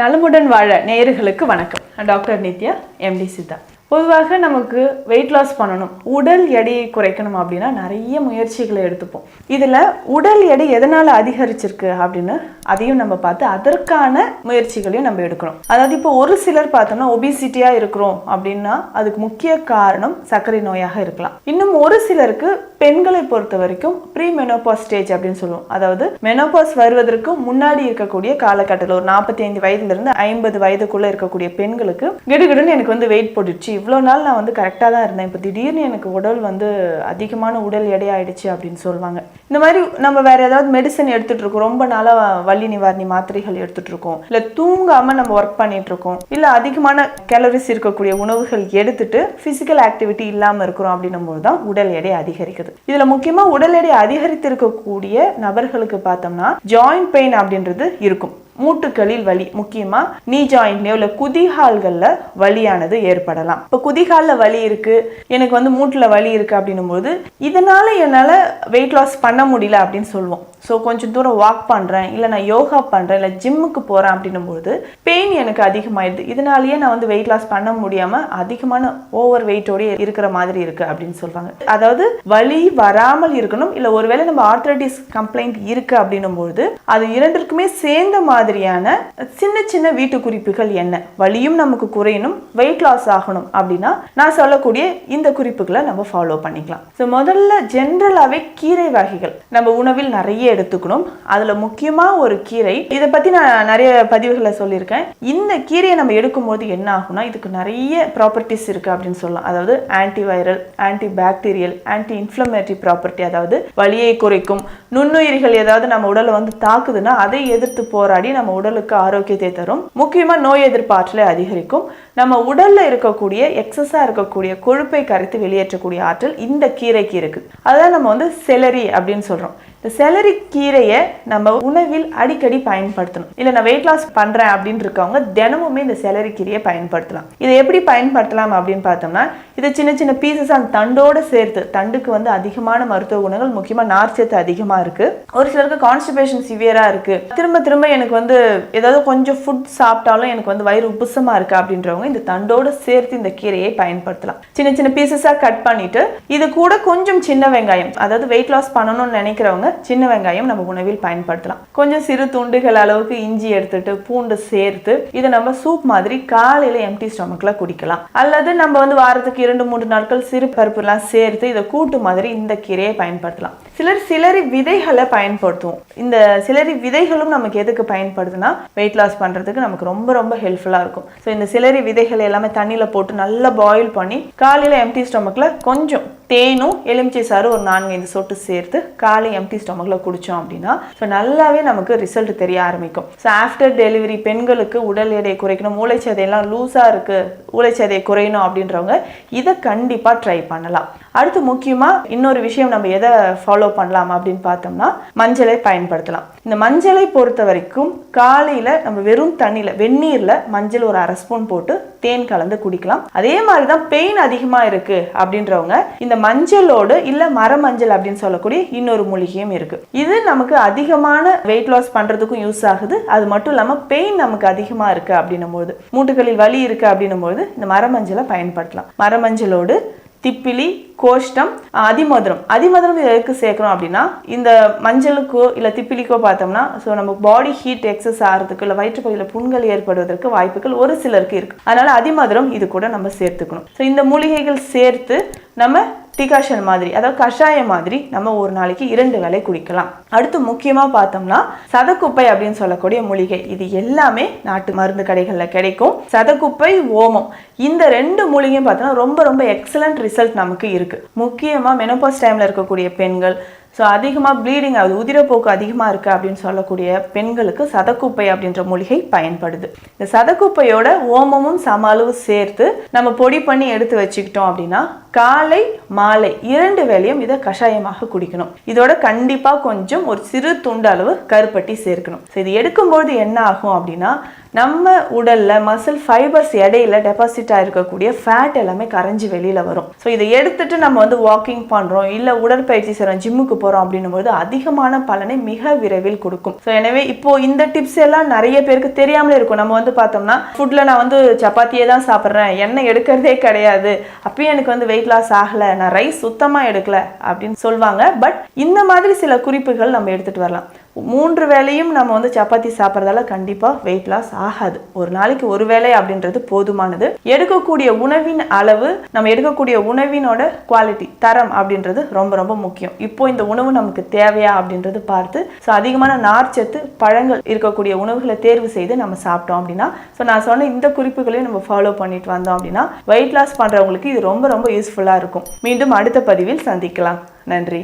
நலமுடன் வாழ நேயர்களுக்கு வணக்கம். Doctor Nithya empty Siddha. பொதுவாக நமக்கு வெயிட் லாஸ் பண்ணணும். உடல் எடையை குறைக்கணும் அப்படின்னா நிறைய முயற்சிகளை எடுத்துப்போம். இதில் உடல் எடை எதனால் அதிகரிச்சிருக்கு அப்படின்னு அதையும் நம்ம பார்த்து அதற்கான முயற்சிகளையும் நம்ம எடுக்கணும் அதாவது இப்போ ஒரு சிலர் பார்த்தோம்னா ஒபிசிட்டியாக இருக்கிறோம் அப்படின்னா அதுக்கு முக்கிய காரணம் சர்க்கரை நோயாக இருக்கலாம். இன்னும் ஒரு சிலருக்கு பெண்களை பொறுத்த வரைக்கும் ப்ரீ மெனோபாஸ் ஸ்டேஜ் அப்படின்னு சொல்லுவோம். அதாவது மெனோபாஸ் வருவதற்கு முன்னாடி இருக்கக்கூடிய காலகட்டத்தில் ஒரு நாற்பத்தி ஐந்து வயதுலேருந்து ஐம்பது வயதுக்குள்ளே இருக்கக்கூடிய பெண்களுக்கு கிடுகிடுன்னு எனக்கு வந்து வெயிட் போட்டுடுச்சு. இவ்வளோ நாள் நான் வந்து கரெக்டாக தான் இருந்தேன். இப்போ திடீர்னு எனக்கு உடல் வந்து அதிகமான உடல் எடை ஆயிடுச்சு அப்படின்னு சொல்லுவாங்க. இந்த மாதிரி நம்ம வேற ஏதாவது மெடிசன் எடுத்துட்டு இருக்கோம். ரொம்ப நாளாக வலி நிவாரணி மாத்திரைகள் எடுத்துட்டு இருக்கோம். இல்லை தூங்காமல் நம்ம ஒர்க் பண்ணிட்டு இருக்கோம். இல்லை அதிகமான கேலரிஸ் இருக்கக்கூடிய உணவுகள் எடுத்துட்டு ஃபிசிக்கல் ஆக்டிவிட்டி இல்லாமல் இருக்கிறோம் அப்படின்னும் போது தான் உடல் எடை அதிகரிக்குது. இதில் முக்கியமாக உடல் எடை அதிகரித்திருக்கக்கூடிய நபர்களுக்கு பார்த்தோம்னா ஜாயிண்ட் பெயின் அப்படின்றது இருக்கும். மூட்டுகளில் வலி முக்கியமா நீ ஜாயிண்ட்லயோ இல்ல குதிகால்கள்ல வலியானது ஏற்படலாம். இப்போ குதிகால வலி இருக்கு எனக்கு வந்து மூட்டுல வலி இருக்கு அப்படின்னும் போது இதனால என்னால வெயிட் லாஸ் பண்ண முடியல அப்படின்னு சொல்லுவோம். ஸோ கொஞ்சம் தூரம் வாக் பண்ணுறேன் இல்லை நான் யோகா பண்ணுறேன் இல்லை ஜிம்முக்கு போகிறேன் அப்படின்னும் போது பெயின் எனக்கு அதிகமாயிடுது. இதனாலேயே நான் வந்து வெயிட் லாஸ் பண்ண முடியாமல் அதிகமான ஓவர் வெயிட்டோடய இருக்கிற மாதிரி இருக்குது அப்படின்னு சொல்றாங்க. அதாவது வலி வராமல் இருக்கணும் இல்லை ஒருவேளை நம்ம ஆர்த்தரைட்டிஸ் கம்ப்ளைண்ட் இருக்குது அப்படின்னும் போது அது இரண்டிற்குமே சேர்ந்த மாதிரி மாதிரியான சின்ன சின்ன வீட்டு குறிப்புகள் என்ன? வலியும் நமக்கு குறையணும் வெயிட் லாஸ் ஆகணும் அப்படின்னா நான் சொல்லக்கூடிய இந்த குறிப்புகளை நம்ம ஃபாலோ பண்ணிக்கலாம். ஸோ முதல்ல ஜென்ரலாகவே கீரை வகைகள். நம்ம உணவில் நிறைய எடுத்துக்கணும். அதில் முக்கியமாக ஒரு கீரை. இதை பற்றி நான் நிறைய பதிவுகளை சொல்லியிருக்கேன். இந்த கீரையை நம்ம எடுக்கும்போது என்ன ஆகும்னா இதுக்கு நிறைய ப்ராப்பர்ட்டிஸ் இருக்குது அப்படின்னு சொல்லலாம். அதாவது antiviral anti bacterial anti inflammatory property அதாவது வலியை குறைக்கும் நுண்ணுயிரிகள் ஏதாவது நம்ம உடலை வந்து தாக்குதுன்னா அதை எதிர்த்து போராடி நம்ம உடலுக்கு ஆரோக்கியத்தை தரும். முக்கியமாக நோய் எதிர்ப்பாற்றலை அதிகரிக்கும். நம்ம உடல்ல இருக்கக்கூடிய எக்ஸஸாக இருக்கக்கூடிய கொழுப்பை கரைத்து வெளியேற்றக்கூடிய ஆற்றல் இந்த கீரைக்கு இருக்கு. அதான் நம்ம வந்து செலரி அப்படின்னு சொல்றோம். இந்த செலரி கீரையை நம்ம உணவில் அடிக்கடி பயன்படுத்தணும். இல்லை நான் வெயிட் லாஸ் பண்ணுறேன் அப்படின்னு இருக்கவங்க தினமுமே இந்த செலரி கீரையை பயன்படுத்தலாம். இதை எப்படி பயன்படுத்தலாம் அப்படின்னு பார்த்தோம்னா இதை சின்ன சின்ன பீசஸ் அந்த தண்டோடு சேர்த்து தண்டுக்கு வந்து அதிகமான மருத்துவ குணங்கள் முக்கியமாக நார்ச்சத்து அதிகமாக இருக்குது ஒரு சிலருக்கு கான்ஸ்டிபேஷன் சிவியராக இருக்குது திரும்ப திரும்ப எனக்கு வந்து ஏதாவது கொஞ்சம் ஃபுட் சாப்பிட்டாலும் எனக்கு வந்து வயிறு உப்புசமாக இருக்குது அப்படின்றவங்க இந்த தண்டோடு சேர்த்து இந்த கீரையை பயன்படுத்தலாம். சின்ன சின்ன பீசஸாக கட் பண்ணிவிட்டு இது கூட கொஞ்சம் சின்ன வெங்காயம் அதாவது வெயிட் லாஸ் பண்ணணும்னு நினைக்கிறவங்க சின்ன வெங்காயம் நம்ம உணவில் பயன்படுத்தலாம். கொஞ்சம் சிறு துண்டுகள் அளவுக்கு இஞ்சி எடுத்துட்டு பூண்டு சேர்த்து இதை நம்ம சூப் மாதிரி காலையில எம்டி ஸ்டொமக்ல குடிக்கலாம். அல்லது நம்ம வந்து வாரத்துக்கு இரண்டு மூன்று நாட்கள் சிறு பருப்புலாம் சேர்த்து இதை கூட்டு மாதிரி இந்த கீரையை பயன்படுத்தலாம். சிலர் சிலரி விதைகளை பயன்படுத்துவோம். இந்த சிலரி விதைகளும் நமக்கு எதுக்கு பயன்படுதுன்னா வெயிட் லாஸ் பண்ணுறதுக்கு நமக்கு ரொம்ப ரொம்ப ஹெல்ப்ஃபுல்லாக இருக்கும். ஸோ இந்த சிலரி விதைகள் எல்லாமே தண்ணியில் போட்டு நல்லா பாயில் பண்ணி காலையில் எம்டி ஸ்டொமக்கில் கொஞ்சம் தேனும் எலுமிச்சை சாறு ஒரு நான்கைந்து சொட்டு சேர்த்து காலை எம்டி ஸ்டொமக்கில் குடித்தோம் அப்படின்னா ஸோ நல்லாவே நமக்கு ரிசல்ட் தெரிய ஆரம்பிக்கும். ஸோ ஆஃப்டர் டெலிவரி பெண்களுக்கு உடல் எடையை குறைக்கணும் மூளைச்சதையெல்லாம் லூஸாக இருக்குது மூளைச்சதையை குறையணும் அப்படின்றவங்க இதை கண்டிப்பாக ட்ரை பண்ணலாம். அடுத்து முக்கியமாக இன்னொரு விஷயம் நம்ம எதை ஃபாலோ பண்ணலாம் அப்படின்னு பார்த்தோம்னா மஞ்சளை பயன்படுத்தலாம். இந்த மஞ்சளை பொறுத்த வரைக்கும் காலையில் நம்ம வெறும் தண்ணியில் வெந்நீரில் மஞ்சள் ஒரு அரை ஸ்பூன் போட்டு தேன் கலந்து குடிக்கலாம். அதே மாதிரி தான் பெயின் அதிகமாக இருக்குது அப்படின்றவங்க இந்த மஞ்சளோடு இல்லை மரமஞ்சள் அப்படின்னு சொல்லக்கூடிய இன்னொரு மூலிகையும் இருக்குது இது நமக்கு அதிகமான வெயிட் லாஸ் பண்ணுறதுக்கும் யூஸ் ஆகுது. அது மட்டும் இல்லாமல் பெயின் நமக்கு அதிகமாக இருக்குது அப்படின்னும் போது மூட்டுகளில் வலி இருக்குது அப்படின்னும் போது இந்த மரமஞ்சளை பயன்படுத்தலாம். மரமஞ்சளோடு திப்பிலி கோஷ்டம் அதிமதுரம். அதிமதுரம் எதுக்கு சேர்க்கணும் அப்படின்னா இந்த மஞ்சளுக்கோ இல்லை திப்பிலிக்கோ பார்த்தோம்னா ஸோ நம்ம பாடி ஹீட் எக்ஸஸ் ஆகிறதுக்கு இல்லை வயிற்றுப்பகுதியில் புண்கள் ஏற்படுவதற்கு வாய்ப்புகள் ஒரு சிலருக்கு இருக்குது அதனால் அதிமதுரம் இது கூட நம்ம சேர்த்துக்கணும். ஸோ இந்த மூலிகைகள் சேர்த்து நம்ம டிகாஷன் மாதிரி அதாவது கஷாயம் மாதிரி நம்ம ஒரு நாளைக்கு இரண்டு வேலை குடிக்கலாம். அடுத்து முக்கியமாக பார்த்தோம்னா சதக்குப்பை அப்படின்னு சொல்லக்கூடிய மூலிகை. இது எல்லாமே நாட்டு மருந்து கடைகளில் கிடைக்கும். சதக்குப்பை ஓமம். இந்த ரெண்டு மூலிகையும் பார்த்தோம்னா ரொம்ப ரொம்ப எக்ஸலண்ட் ரிசல்ட் நமக்கு இருக்குது முக்கியமாக மெனோபாஸ் டைமில் இருக்கக்கூடிய பெண்கள் ஸோ அதிகமாக ப்ளீடிங் ஆகுது உதிரப்போக்கு அதிகமாக இருக்குது அப்படின்னு சொல்லக்கூடிய பெண்களுக்கு சதக்குப்பை அப்படின்ற மூலிகை பயன்படுது. இந்த சதக்குப்பையோட ஓமமும் சம அளவு சேர்த்து நம்ம பொடி பண்ணி எடுத்து வச்சுக்கிட்டோம் அப்படின்னா காலை மாலை இரண்டு வேளையும் இதை கஷாயமாக குடிக்கணும். இதோட கண்டிப்பாக கொஞ்சம் ஒரு சிறு துண்டு அளவு கருப்பட்டி சேர்க்கணும். ஸோ இது எடுக்கும்போது என்ன ஆகும் அப்படின்னா நம்ம உடலில் மசில் ஃபைபர்ஸ் இடையில டெபாசிட் இருக்கக்கூடிய ஃபேட் எல்லாமே கரைஞ்சி வெளியில் வரும். ஸோ இதை எடுத்துட்டு நம்ம வந்து வாக்கிங் பண்ணுறோம் இல்லை உடற்பயிற்சி செய்கிறோம் ஜிம்முக்கு போகிறோம் அப்படின்னும் போது அதிகமான பலனை மிக விரைவில் கொடுக்கும். ஸோ எனவே இப்போ இந்த டிப்ஸ் எல்லாம் நிறைய பேருக்கு தெரியாமலே இருக்கும். நம்ம வந்து பார்த்தோம்னா ஃபுட்டில் நான் வந்து சப்பாத்தியே தான் சாப்பிட்றேன் எண்ணெய் எடுக்கிறதே கிடையாது அப்பயும் எனக்கு வந்து வெயிட் லாஸ் ஆகலை நான் ரைஸ் சுத்தமாக எடுக்கல அப்படின்னு சொல்லுவாங்க பட் இந்த மாதிரி சில குறிப்புகள் நம்ம எடுத்துகிட்டு வரலாம். மூன்று வேளையும் நம்ம வந்து சப்பாத்தி சாப்பிட்றதால கண்டிப்பாக வெயிட் லாஸ் ஆகாது. ஒரு நாளைக்கு ஒரு வேளை அப்படின்றது போதுமானது. எடுக்கக்கூடிய உணவின் அளவு நம்ம எடுக்கக்கூடிய உணவினோட குவாலிட்டி தரம் அப்படின்றது ரொம்ப ரொம்ப முக்கியம். இப்போ இந்த உணவு நமக்கு தேவையா அப்படின்றது பார்த்து ஸோ அதிகமான நார்ச்சத்து பழங்கள் இருக்கக்கூடிய உணவுகளை தேர்வு செய்து நம்ம சாப்பிட்டோம் அப்படின்னா ஸோ நான் சொன்ன இந்த குறிப்புகளையும் நம்ம ஃபாலோ பண்ணிட்டு வந்தோம் அப்படின்னா வெயிட் லாஸ் பண்ணுறவங்களுக்கு இது ரொம்ப ரொம்ப யூஸ்ஃபுல்லாக இருக்கும். மீண்டும் அடுத்த பதிவில் சந்திக்கலாம். நன்றி.